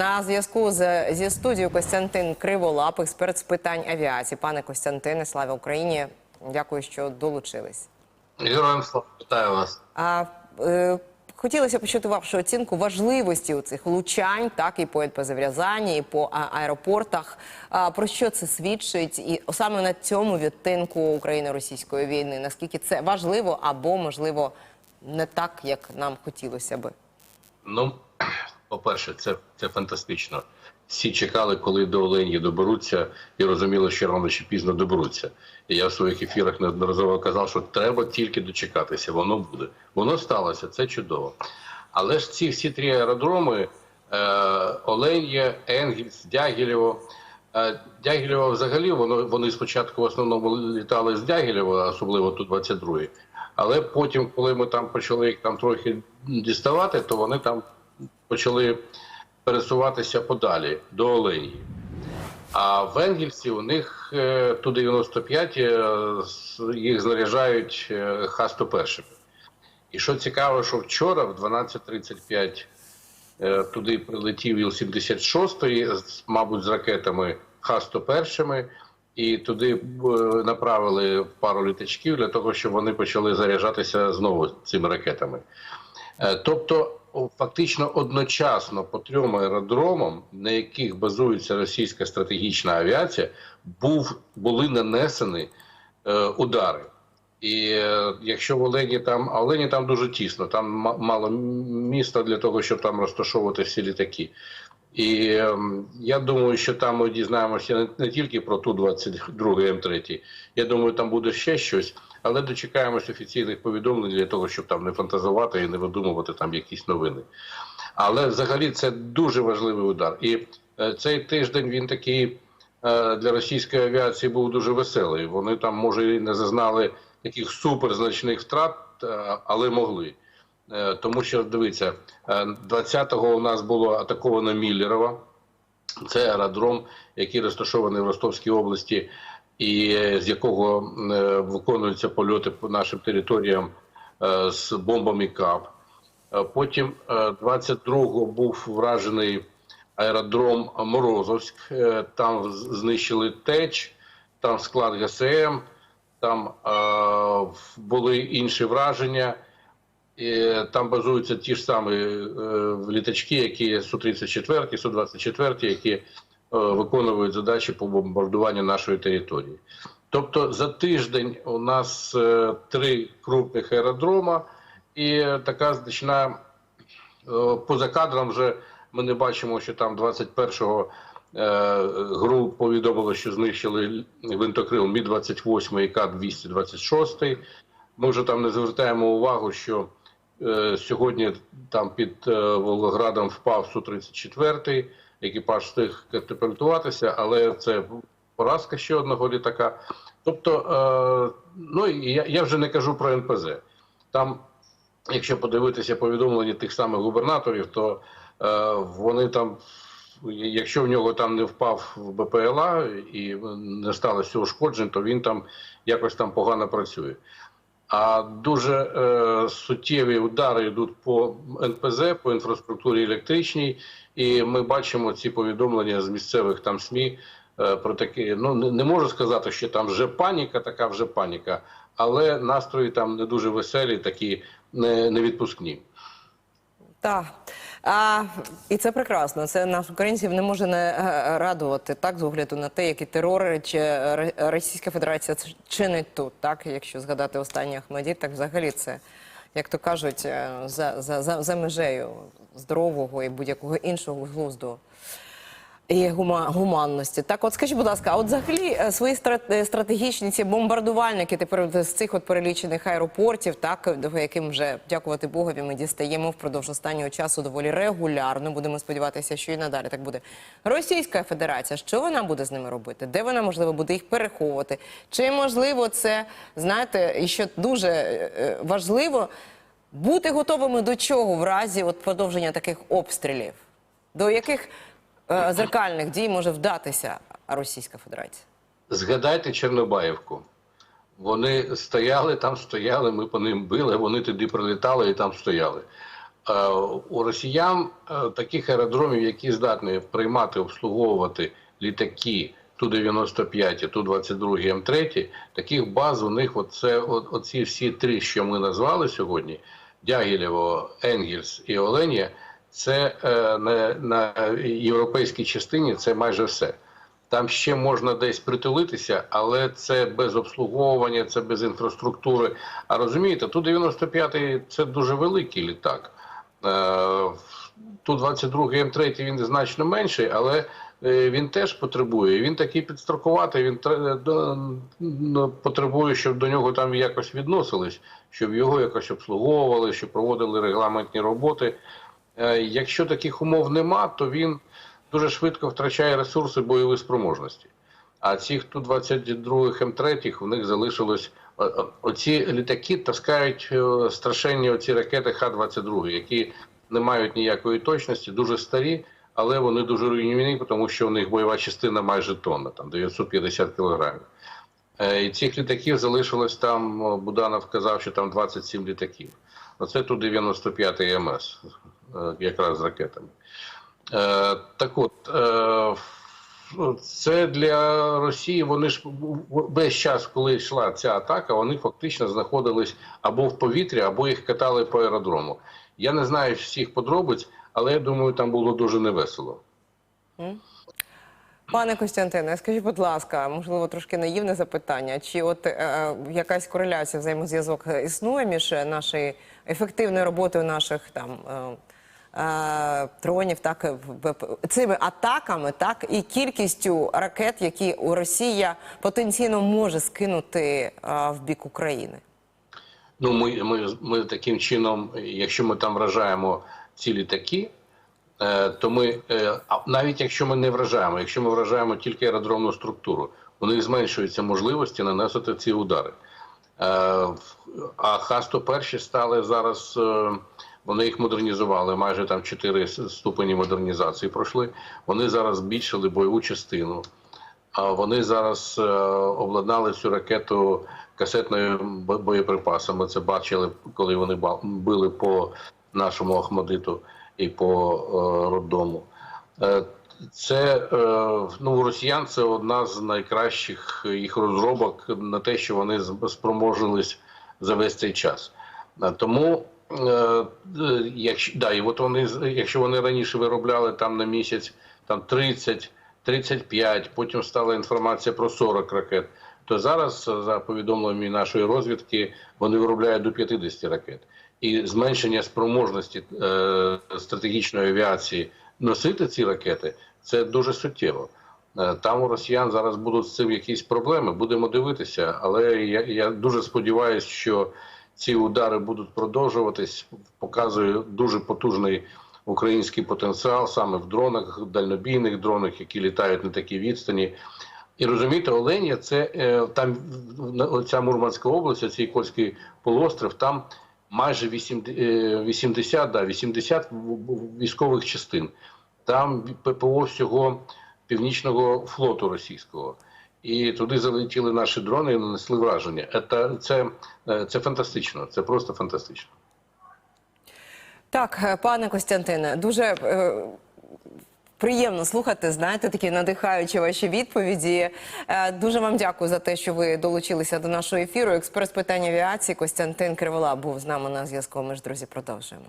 На зв'язку з зі студією Костянтин Криволап, експерт з питань авіації. Пане Костянтине, слава Україні! Дякую, що долучились. Героям слава вітаю вас. А е, хотілося почути вашу оцінку важливості у цих влучань, так і по в і по аеропортах. А, про що це свідчить? І саме на цьому відтинку України-російської війни. Наскільки це важливо або можливо не так, як нам хотілося би? Ну, по-перше, це, це фантастично. Всі чекали, коли до Оленії доберуться, і розуміли, що рано чи пізно доберуться. І я в своїх ефірах неодноразово казав, що треба тільки дочекатися, воно буде. Воно сталося, це чудово. Але ж ці всі три аеродроми: е, Оленя, Енгельс, Дягілєво. Е, Дягілєво взагалі воно вони спочатку в основному літали з Дягілєва, особливо ту 22 Але потім, коли ми там почали їх там трохи діставати, то вони там почали пересуватися подалі до Оленії. А в Енгельсі у них е, Ту-95 е, їх знаряджають е, Х-101. І що цікаво, що вчора в 12.35 е, туди прилетів Іл-76, з- мабуть, з ракетами Х-101, і туди направили пару літачків для того, щоб вони почали заряджатися знову цими ракетами. Тобто, фактично одночасно по трьом аеродромам, на яких базується російська стратегічна авіація, був, були нанесені е, удари. І е, якщо в Олені там, а Олені там дуже тісно, там ма- мало міста для того, щоб там розташовувати всі літаки. І ем, я думаю, що там ми дізнаємося не, не тільки про ту 22 М3. Я думаю, там буде ще щось, але дочекаємось офіційних повідомлень для того, щоб там не фантазувати і не видумувати там якісь новини. Але взагалі це дуже важливий удар. І е, цей тиждень він такий е, для російської авіації був дуже веселий. Вони там, може, і не зазнали таких суперзначних втрат, е, але могли. Тому що дивіться, е, 20-го у нас було атаковано Міллерова. Це аеродром, який розташований в Ростовській області, і з якого е, виконуються польоти по нашим територіям е, з бомбами КАП. Е, Потім е, 22-го був вражений аеродром Морозовськ. Там знищили ТЕЧ, там склад ГСМ, там були інші враження. Там базуються ті ж самі літачки, які Су-34, Су-24, які виконують задачі по бомбардуванню нашої території. Тобто за тиждень у нас е, три крупних аеродрома і така значна е, поза кадром вже ми не бачимо, що там 21-го е, ГРУ повідомило, що знищили гвинтокрил Мі-28 і К-226. Ми вже там не звертаємо увагу, що е, сьогодні там під е, Волгоградом впав Су-34, екіпаж встиг катапультуватися, але це поразка ще одного літака. Тобто, е, ну я, я вже не кажу про НПЗ. Там, якщо подивитися повідомлення тих самих губернаторів, то е, вони там, якщо в нього там не впав в БПЛА і не сталося ушкоджень, то він там якось там погано працює. А дуже е, суттєві удари йдуть по НПЗ, по інфраструктурі електричній, і ми бачимо ці повідомлення з місцевих там СМІ е, про такі. Ну не, не можу сказати, що там вже паніка, така вже паніка, але настрої там не дуже веселі, такі не, не відпускні. Так. А, і це прекрасно. Це нас українців не може не е, радувати так з огляду на те, які терори чи Р- Російська Федерація чинить тут. Так, якщо згадати останні Ахмеді, так взагалі це, як то кажуть, е, за, за, за, за межею здорового і будь-якого іншого глузду. І гума, гуманності. Так, от скажіть, будь ласка, а от взагалі е, свої е, стратегічні ці бомбардувальники тепер з цих от перелічених аеропортів, так до яким вже дякувати Богові, ми дістаємо впродовж останнього часу доволі регулярно. Будемо сподіватися, що і надалі так буде. Російська Федерація, що вона буде з ними робити? Де вона можливо буде їх переховувати? Чи можливо це знаєте, і що дуже е, е, важливо бути готовими до чого в разі от продовження таких обстрілів? До яких е, зеркальних дій може вдатися Російська Федерація? Згадайте Чорнобаївку. Вони стояли, там стояли, ми по ним били, вони туди прилітали і там стояли. Е, У росіян е, таких аеродромів, які здатні приймати, обслуговувати літаки Ту-95 і Ту-22 М3, таких баз у них оце, оці всі три, що ми назвали сьогодні: Дягілєво, Енгельс і Оленя, це е, на, на європейській частині це майже все. Там ще можна десь притулитися, але це без обслуговування, це без інфраструктури. А розумієте, ту 95 це дуже великий літак. Ту 22 М3 він значно менший, але е, він теж потребує. Він такий підстрокуватий, він до- ну, потребує, щоб до нього там якось відносились, щоб його якось обслуговували, щоб проводили регламентні роботи. Е, Якщо таких умов нема, то він дуже швидко втрачає ресурси бойової спроможності. А ці хто 22 М3, в них залишилось оці літаки таскають е, страшенні оці ракети Х-22, які не мають ніякої точності, дуже старі, але вони дуже руйнівні, тому що у них бойова частина майже тонна, там 950 кілограмів. Е, І цих літаків залишилось там, Буданов казав, що там 27 літаків. Оце тут 95 й МС, якраз з ракетами. Е, Так от, е, це для Росії. Вони ж весь час, коли йшла ця атака, вони фактично знаходились або в повітрі, або їх катали по аеродрому. Я не знаю всіх подробиць, але я думаю, там було дуже невесело. Пане Костянтине, скажіть, будь ласка, можливо, трошки наївне запитання. Чи от е, якась кореляція, взаємозв'язок існує між нашою ефективною роботою наших там е, е, дронів, так цими атаками, так і кількістю ракет, які Росія потенційно може скинути е, в бік України? Ну, ми, ми, ми таким чином, якщо ми там вражаємо ці літаки, е, то ми е, навіть якщо ми не вражаємо, якщо ми вражаємо тільки аеродромну структуру, у них зменшуються можливості наносити ці удари. Е, А Х-101 стали зараз, е, вони їх модернізували, майже там 4 ступені модернізації пройшли. Вони зараз збільшили бойову частину. А вони зараз е, обладнали цю ракету касетною бо- боєприпасами. Це бачили, коли вони били по нашому Ахмадиту і по е, роддому. Е, це ну, росіян це одна з найкращих їх розробок на те, що вони спроможнились за весь цей час. Тому, якщо, да, і от вони, якщо вони раніше виробляли там на місяць там 30, 35, потім стала інформація про 40 ракет, то зараз, е, за повідомленнями нашої розвідки, вони виробляють до 50 ракет. І зменшення спроможності е, стратегічної авіації носити ці ракети це дуже суттєво. Е, Там у росіян зараз будуть з цим якісь проблеми. Будемо дивитися, але я, я дуже сподіваюся, що ці удари будуть продовжуватись. Показує дуже потужний український потенціал саме в дронах, дальнобійних дронах, які літають на такій відстані. І розумієте, Оленя, це е, там ця Мурманська область, цей Кольський полуостров, там майже 80, е, 80, да, 80 в- в- військових частин. Там ППО всього північного флоту російського. І туди залетіли наші дрони і нанесли враження. Це, це, це фантастично, це просто фантастично. Так, е, пане Костянтине, дуже е, приємно слухати. Знаєте, такі надихаючі ваші відповіді. Е, дуже вам дякую за те, що ви долучилися до нашого ефіру. Експерт з питань авіації Костянтин Кривола був з нами на зв'язку. Ми ж друзі продовжуємо.